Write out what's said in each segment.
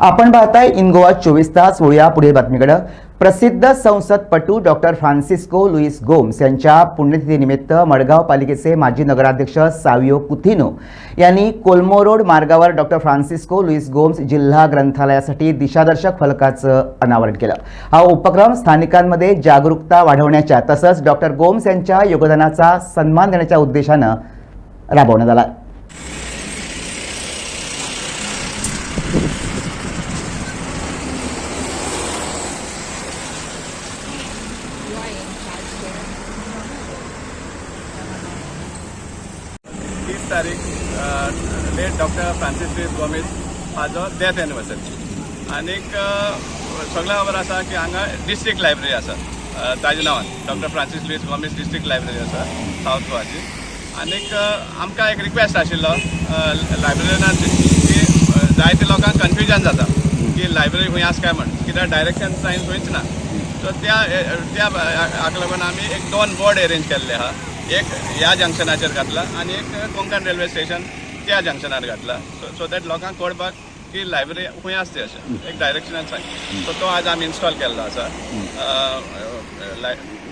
आपण पाहताय इन गोवा चोवीस तास वळूया पुढील बातमीकडे. प्रसिद्ध संसदपटू डॉक्टर फ्रान्सिस्को लुईस गोम्स यांच्या पुण्यतिथीनिमित्त मडगाव पालिकेचे माजी नगराध्यक्ष सावियो कुथिनो यांनी कोल्मो रोड मार्गावर डॉक्टर फ्रान्सिस्को लुईस गोम्स जिल्हा ग्रंथालयासाठी दिशादर्शक फलकाचं अनावरण केलं. हा उपक्रम स्थानिकांमध्ये जागरूकता वाढवण्याच्या तसंच डॉक्टर गोम्स यांच्या योगदानाचा सन्मान देण्याच्या उद्देशानं राबवण्यात आला तीस तारीख लेट डॉक्टर फ्रांसीस लुईस गोमेज हाजो डेथ एनिवर्सरी आनीक सगळ्यां खबर आसा की हांगा डिस्ट्रिक्ट लायब्ररी आसा ताजे ताज्या नांवान. Doctor Francis Luis Gomes district library आसा सावथ गोवाची. आनीक आमकां एक रिक्वेस्ट आशिल्लो लायब्ररीनान की जायते लोकांक कन्फ्युजन जाता की लायब्ररी खंय आसा काय म्हण. कित्याक डायरेक्शन सायन्स खंयच ना. सो त्या त्या हाका लागून आमी एक दोन बोर्ड अरेंज केल्ले आहा. एक ह्या जंक्शनाचेर घातला आनी एक कोंकण रेल्वे स्टेशन त्या जंक्शनार घातला. सो सो दॅट लोकांक कळपाक की लायब्ररी खंय आसा ते अशें एक डायरेक्शनान सांग. सो तो आज आमी इन्स्टॉल केल्लो आसा.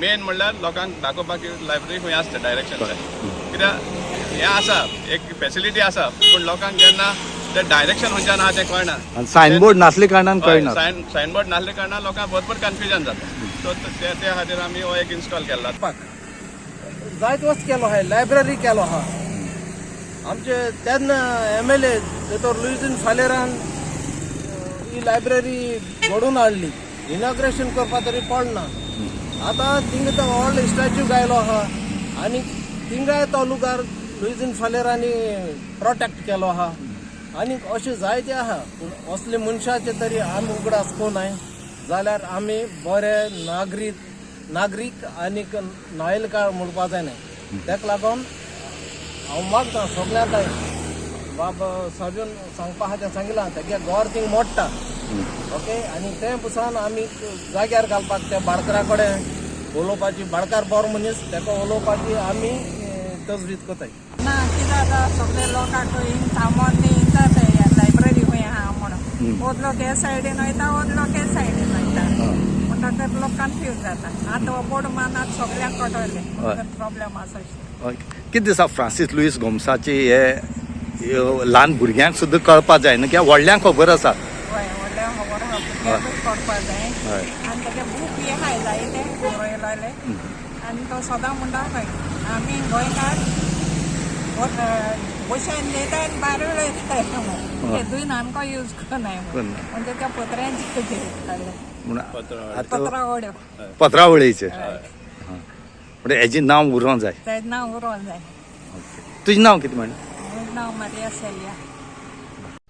मेन म्हणल्यार लोकांक दाखोवपाक की लायब्ररी खंय आसा ते डायरेक्शन कित्याक हें आसा एक फेसिलिटी आसा पूण लोकांक जेन्ना ते डायरेक्शन खंयच्यान आहा तें कळना. सायनबोर्ड नासले कारणान कळना. सायन सायनबोर्ड नासले कारणान लोकांक भरपूर कन्फ्युजन जाता. सो ते त्या खातीर आमी हो एक इन्स्टॉल केल्लो. जायत वस्त केलो आहा लायब्ररी केलो आहा आमचे तेन्ना एम एल ए दोतोर लुईजीन फालेरान ही लायब्ररी घडोवन हाडली इनॉग्रेशन करपा तरी पडना. आतां थिंग तो व्हडलो स्टॅच्यू गायलो आहा आनी थिंगाय तो लुगार लुईजीन फालेरांनी प्रोटेक्ट केलो आहा आनी अशें जायते आहा पूण असले मनशाचे तरी आमी उगडास कोनाय जाल्यार आमी बरे नागरीक नागरीक आनीक नायलकाळ म्हणपा जायना तेका लागून हांव मागता सगळ्यांक बाब सजून सांगपा आहा तें सांगिलां तेगे गोर थिंग मोडटा ओके? आनी ते पसून आमी जाग्यार घालपाक त्या बाळकरा कडेन उलोवपाची बाळकार बरो मनीस तेका उलोवपाची आमी तजवीज कोताय ना कितें जाता सगळे लोकांक हिंग थांबोन ते लायब्ररी खंय आहा म्हणून. ओदलो ते सायडीन वयता ओदलो म्हणटकच लोक कन्फ्यूज जाता आतां हो बोर्ड मानात सगळ्यांक कळटले. प्रॉब्लेम आसा. कितें दिसा फ्रांसीस लुईस गोम्साचे हे ल्हान भुरग्यांक सुद्दां कळपा जाय न्हू कित्याक व्हडल्यांक खबर आसा? हय खबर कळपा जाय. आनी बूक आनी तो सदां म्हणटा खंय आमी गोंयकार. बशान देता आनी भायर उडयताय म्हणून ते धुयन आमकां यूज करनाय. म्हणजे त्या पत्र्यांचे पत्रावळीचे म्हणजे हेजें नांव उरोवंक जाय तेजें नांव उरोवंक जाय तुजें नांव कितें म्हण नांव मारिया सेलिया